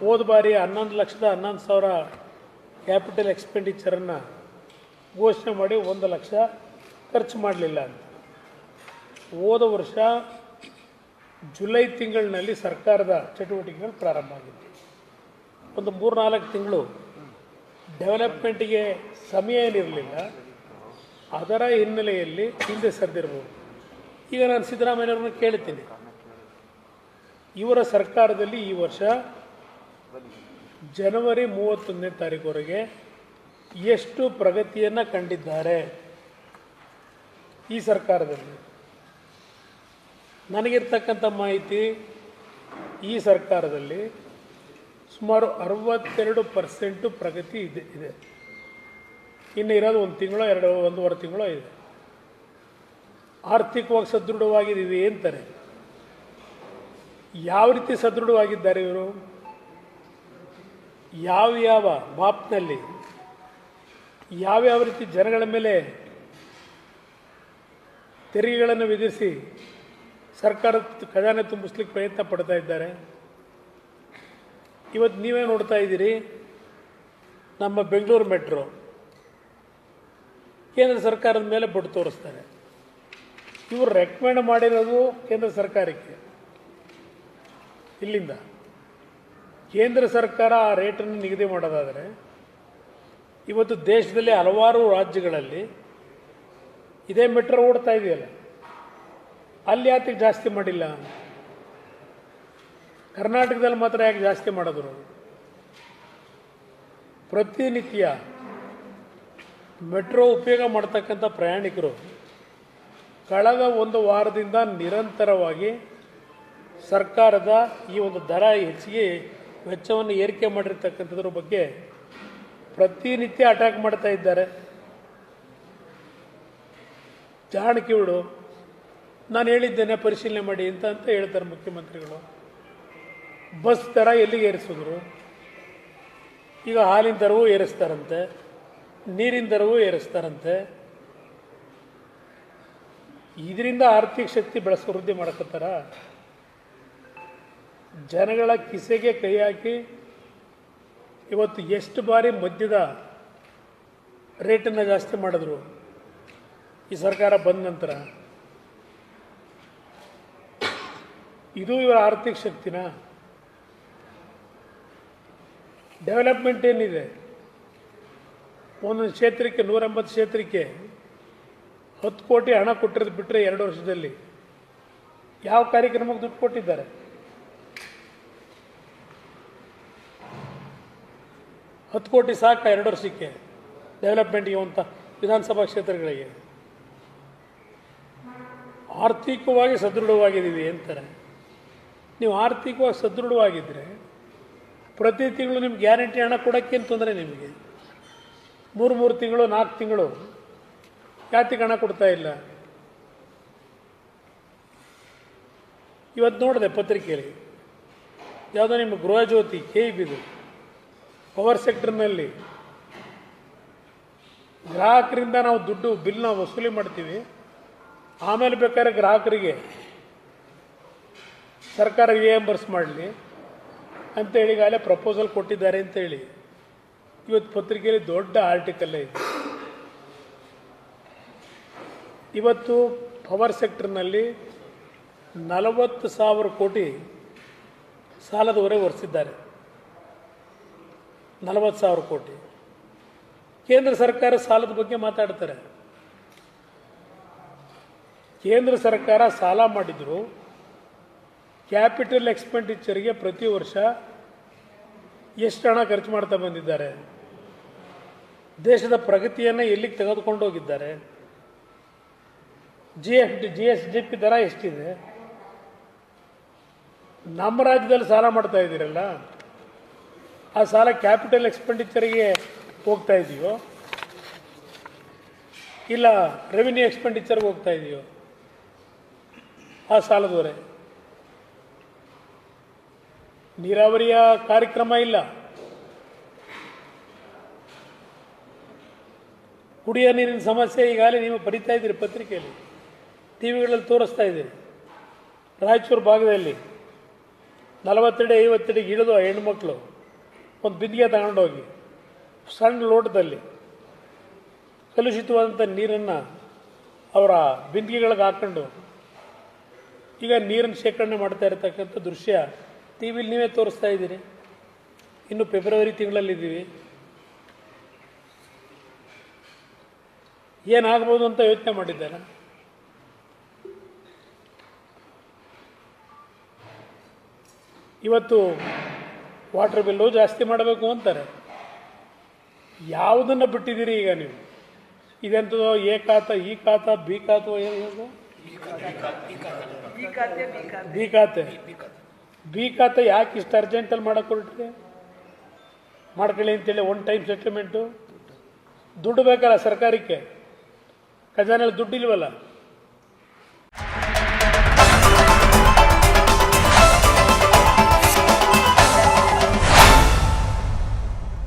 ಹೋದ ಬಾರಿ ಹನ್ನೊಂದು ಲಕ್ಷದ ಹನ್ನೊಂದು ಸಾವಿರ ಕ್ಯಾಪಿಟಲ್ ಎಕ್ಸ್ಪೆಂಡಿಚರನ್ನು ಘೋಷಣೆ ಮಾಡಿ ಒಂದು ಲಕ್ಷ ಖರ್ಚು ಮಾಡಲಿಲ್ಲ ಅಂತ. ಹೋದ ವರ್ಷ ಜುಲೈ ತಿಂಗಳಿನಲ್ಲಿ ಸರ್ಕಾರದ ಚಟುವಟಿಕೆಗಳು ಪ್ರಾರಂಭ ಆಗಿತ್ತು ಒಂದು ಮೂರ್ನಾಲ್ಕು ತಿಂಗಳು ಡೆವಲಪ್ಮೆಂಟಿಗೆ ಸಮಯ ಏನಿರಲಿಲ್ಲ. ಅದರ ಹಿನ್ನೆಲೆಯಲ್ಲಿ ಹಿಂದೆ ಸರಿದಿರ್ಬೋದು. ಈಗ ನಾನು ಸಿದ್ದರಾಮಯ್ಯವ್ರನ್ನ ಕೇಳ್ತೀನಿ. ಇವರ ಸರ್ಕಾರದಲ್ಲಿ ಈ ವರ್ಷ ಜನವರಿ ಮೂವತ್ತೊಂದನೇ ತಾರೀಕುವರೆಗೆ ಎಷ್ಟು ಪ್ರಗತಿಯನ್ನು ಕಂಡಿದ್ದಾರೆ ಈ ಸರ್ಕಾರದಲ್ಲಿ? ನನಗಿರ್ತಕ್ಕಂಥ ಮಾಹಿತಿ ಈ ಸರ್ಕಾರದಲ್ಲಿ ಸುಮಾರು ಅರವತ್ತೆರಡು ಪರ್ಸೆಂಟು ಪ್ರಗತಿ ಇದೆ ಇದೆ. ಇನ್ನು ಇರೋದು ಒಂದು ತಿಂಗಳು, ಎರಡು, ಒಂದೂವರೆ ತಿಂಗಳು ಇದೆ. ಆರ್ಥಿಕವಾಗಿ ಸದೃಢವಾಗಿದ್ದೀವಿ ಅಂತಾರೆ. ಯಾವ ರೀತಿ ಸದೃಢವಾಗಿದ್ದಾರೆ ಇವರು? ಯಾವ ಯಾವ ಮಾಪ್ನಲ್ಲಿ ಯಾವ್ಯಾವ ರೀತಿ ಜನಗಳ ಮೇಲೆ ತೆರಿಗೆಗಳನ್ನು ವಿಧಿಸಿ ಸರ್ಕಾರದ ಖಜಾನೆ ತುಂಬಿಸ್ಲಿಕ್ಕೆ ಪ್ರಯತ್ನ ಪಡ್ತಾ ಇದ್ದಾರೆ. ಇವತ್ತು ನೀವೇ ನೋಡ್ತಾ ಇದ್ದೀರಿ, ನಮ್ಮ ಬೆಂಗಳೂರು ಮೆಟ್ರೋ ಕೇಂದ್ರ ಸರ್ಕಾರದ ಮೇಲೆ ಬೊಟ್ಟು ತೋರಿಸ್ತಾರೆ. ಇವರು ರೆಕಮೆಂಡ್ ಮಾಡಿರೋದು ಕೇಂದ್ರ ಸರ್ಕಾರಕ್ಕೆ, ಇಲ್ಲಿಂದ. ಕೇಂದ್ರ ಸರ್ಕಾರ ಆ ರೇಟನ್ನು ನಿಗದಿ ಮಾಡೋದಾದರೆ, ಇವತ್ತು ದೇಶದಲ್ಲಿ ಹಲವಾರು ರಾಜ್ಯಗಳಲ್ಲಿ ಇದೇ ಮೆಟ್ರೋ ಓಡ್ತಾ ಇದೆಯಲ್ಲ, ಅಲ್ಲಿ ಯಾತಕ್ಕೆ ಜಾಸ್ತಿ ಮಾಡಿಲ್ಲ? ಕರ್ನಾಟಕದಲ್ಲಿ ಮಾತ್ರ ಯಾಕೆ ಜಾಸ್ತಿ ಮಾಡಿದ್ರು? ಪ್ರತಿನಿತ್ಯ ಮೆಟ್ರೋ ಉಪಯೋಗ ಮಾಡ್ತಕ್ಕಂಥ ಪ್ರಯಾಣಿಕರು ಕಳೆದ ಒಂದು ವಾರದಿಂದ ನಿರಂತರವಾಗಿ ಸರ್ಕಾರದ ಈ ಒಂದು ದರ ಹೆಚ್ಚಿಗೆ ವೆಚ್ಚವನ್ನು ಏರಿಕೆ ಮಾಡಿರ್ತಕ್ಕಂಥದ್ರ ಬಗ್ಗೆ ಪ್ರತಿನಿತ್ಯ ಅಟ್ಯಾಕ್ ಮಾಡ್ತಾ ಇದ್ದಾರೆ. ಜಾಣಕಿಗಳು ನಾನು ಹೇಳಿದ್ದೇನೆ ಪರಿಶೀಲನೆ ಮಾಡಿ ಅಂತ ಅಂತ ಹೇಳ್ತಾರೆ ಮುಖ್ಯಮಂತ್ರಿಗಳು. ಬಸ್ ದರ ಎಲ್ಲಿಗೆ ಏರಿಸಿದ್ರು? ಈಗ ಹಾಲಿನ ದರವೂ ಏರಿಸ್ತಾರಂತೆ, ನೀರಿನ ದರವೂ ಏರಿಸ್ತಾರಂತೆ. ಇದರಿಂದ ಆರ್ಥಿಕ ಶಕ್ತಿ ಬೆಳೆಸೋ ವೃದ್ಧಿ ಮಾಡಕತ್ತಾರ ಜನಗಳ ಕಿಸೆಗೆ ಕೈ ಹಾಕಿ ಇವತ್ತು ಎಷ್ಟು ಬಾರಿ ಮದ್ಯದ ರೇಟನ್ನು ಜಾಸ್ತಿ ಮಾಡಿದ್ರು ಈ ಸರ್ಕಾರ ಬಂದ ನಂತರ? ಇದು ಇವರ ಆರ್ಥಿಕ ಶಕ್ತಿನ? ಡೆವಲಪ್ಮೆಂಟ್ ಏನಿದೆ? ಒಂದೊಂದು ಕ್ಷೇತ್ರಕ್ಕೆ ನೂರ ಎಂಬತ್ತು ಕ್ಷೇತ್ರಕ್ಕೆ ಹತ್ತು ಕೋಟಿ ಹಣ ಕೊಟ್ಟಿರೋದು ಬಿಟ್ಟರೆ ಎರಡು ವರ್ಷದಲ್ಲಿ ಯಾವ ಕಾರ್ಯಕ್ರಮಕ್ಕೆ ದುಡ್ಡು ಕೊಟ್ಟಿದ್ದಾರೆ? ಹತ್ತು ಕೋಟಿ ಸಾಕ, ಎರಡು ವರ್ಷಕ್ಕೆ ಡೆವಲಪ್ಮೆಂಟ್ಗೆ ಅಂತ ವಿಧಾನಸಭಾ ಕ್ಷೇತ್ರಗಳಿಗೆ. ಆರ್ಥಿಕವಾಗಿ ಸದೃಢವಾಗಿದ್ದೀವಿ ಅಂತಾರೆ. ನೀವು ಆರ್ಥಿಕವಾಗಿ ಸದೃಢವಾಗಿದ್ದರೆ ಪ್ರತಿ ತಿಂಗಳು ನಿಮ್ಗೆ ಗ್ಯಾರಂಟಿ ಹಣ ಕೊಡೋಕ್ಕೇನು ತೊಂದರೆ ನಿಮಗೆ? ಮೂರು ಮೂರು ತಿಂಗಳು, ನಾಲ್ಕು ತಿಂಗಳು ಯಾತಿಗೆ ಹಣ ಕೊಡ್ತಾ ಇಲ್ಲ? ಇವತ್ತು ನೋಡಿದೆ ಪತ್ರಿಕೆಯಲ್ಲಿ, ಯಾವುದೋ ನಿಮ್ಮ ಗೃಹಜ್ಯೋತಿ ಕೆ ಪವರ್ ಸೆಕ್ಟರ್ನಲ್ಲಿ ಗ್ರಾಹಕರಿಂದ ನಾವು ದುಡ್ಡು ಬಿಲ್ನ ವಸೂಲಿ ಮಾಡ್ತೀವಿ. ಆಮೇಲೆ ಬೇಕಾದ್ರೆ ಗ್ರಾಹಕರಿಗೆ ಸರ್ಕಾರ ರಿಯಂಬರ್ಸ್ ಮಾಡಲಿ. ಅಂತೇಳಿ ಈಗಾಗಲೇ ಪ್ರಪೋಸಲ್ ಕೊಟ್ಟಿದ್ದಾರೆ ಅಂತೇಳಿ ಇವತ್ತು ಪತ್ರಿಕೆಯಲ್ಲಿ ದೊಡ್ಡ ಆರ್ಟಿಕಲ್ ಇದೆ. ಇವತ್ತು ಪವರ್ ಸೆಕ್ಟರ್ನಲ್ಲಿ ನಲವತ್ತು ಸಾವಿರ ಕೋಟಿ ಸಾಲದ ಒರೆಸಿದ್ದಾರೆ. ನಲವತ್ತು ಸಾವಿರ ಕೋಟಿ. ಕೇಂದ್ರ ಸರ್ಕಾರ ಸಾಲದ ಬಗ್ಗೆ ಮಾತಾಡ್ತಾರೆ. ಕೇಂದ್ರ ಸರ್ಕಾರ ಸಾಲ ಮಾಡಿದ್ರು, ಕ್ಯಾಪಿಟಲ್ ಎಕ್ಸ್ಪೆಂಡಿಚರ್ಗೆ ಪ್ರತಿ ವರ್ಷ ಎಷ್ಟು ಹಣ ಖರ್ಚು ಮಾಡ್ತಾ ಬಂದಿದ್ದಾರೆ? ದೇಶದ ಪ್ರಗತಿಯನ್ನು ಎಲ್ಲಿಗೆ ತೆಗೆದುಕೊಂಡು ಹೋಗಿದ್ದಾರೆ? G F D G S D P ದರ ಎಷ್ಟಿದೆ? ನಮ್ಮ ರಾಜ್ಯದಲ್ಲಿ ಸಾಲ ಮಾಡ್ತಾ ಇದ್ದೀರಲ್ಲ? ಆ ಸಾಲ ಕ್ಯಾಪಿಟಲ್ ಎಕ್ಸ್ಪೆಂಡಿಚರ್ಗೆ ಹೋಗ್ತಾ ಇದೆಯೋ? ಇಲ್ಲ, ರೆವಿನ್ಯೂ ಎಕ್ಸ್ಪೆಂಡಿಚರ್ಗೆ ಹೋಗ್ತಾ ಇದೆಯೋ? ಆ ಸಾಲದವರೆ. ನೀರಾವರಿಯ ಕಾರ್ಯಕ್ರಮ ಇಲ್ಲ. ಕುಡಿಯೋ ನೀರಿನ ಸಮಸ್ಯೆ ಈಗಾಗಲೇ ನೀವು ಬರಿತಾ ಇದ್ದೀರಿ ಪತ್ರಿಕೆಯಲ್ಲಿ. ಟಿ ವಿಗಳಲ್ಲಿ ತೋರಿಸ್ತಾ ಇದ್ದೀರಿ. ರಾಯಚೂರು ಭಾಗದಲ್ಲಿ ನಲವತ್ತೆಡೆ ಐವತ್ತೆಡೆಗೆ ಇಳಿದು ಹೆಣ್ಮಕ್ಳು ಒಂದು ಬಿಂದಿಗೆ ತಗೊಂಡೋಗಿ ಸಣ್ಣ ಲೋಟದಲ್ಲಿ ಕಲುಷಿತವಾದಂಥ ನೀರನ್ನು ಅವರ ಬಿಂದಿಗೆಗಳಿಗೆ ಹಾಕ್ಕೊಂಡು ಈಗ ನೀರನ್ನು ಶೇಖರಣೆ ಮಾಡ್ತಾ ಇರತಕ್ಕಂಥ ದೃಶ್ಯ ಟಿ ವಿಲಿ ನೀವೇ ತೋರಿಸ್ತಾ ಇದ್ದೀರಿ. ಇನ್ನು ಫೆಬ್ರವರಿ ತಿಂಗಳಲ್ಲಿದ್ದೀವಿ. ಏನಾಗ್ಬೋದು ಅಂತ ಯೋಚನೆ ಮಾಡಿದ್ದಾರೆ? ಇವತ್ತು ವಾಟರ್ ಬಿಲ್ಲು ಜಾಸ್ತಿ ಮಾಡಬೇಕು ಅಂತಾರೆ. ಯಾವುದನ್ನು ಬಿಟ್ಟಿದ್ದೀರಿ ಈಗ ನೀವು? ಇದೆಂಥದೋ ಎ ಖಾತ, ಈ ಖಾತ, ಬಿ ಖಾತ, ಏನು ಬಿ ಖಾತೆ. ಬಿ ಖಾತೆ ಯಾಕೆ ಇಷ್ಟು ಅರ್ಜೆಂಟಲ್ಲಿ ಮಾಡಕ್ಕೆ ಹೊರಟ್ರಿ ಮಾಡ್ಕೊಳ್ಳಿ ಅಂತೇಳಿ ಒನ್ ಟೈಮ್ ಸೆಟ್ಲ್ಮೆಂಟು ದುಡ್ಡು ಬೇಕಲ್ಲ ಸರ್ಕಾರಕ್ಕೆ? ಖಜಾನೆಯಲ್ಲಿ ದುಡ್ಡು ಇಲ್ವಲ್ಲ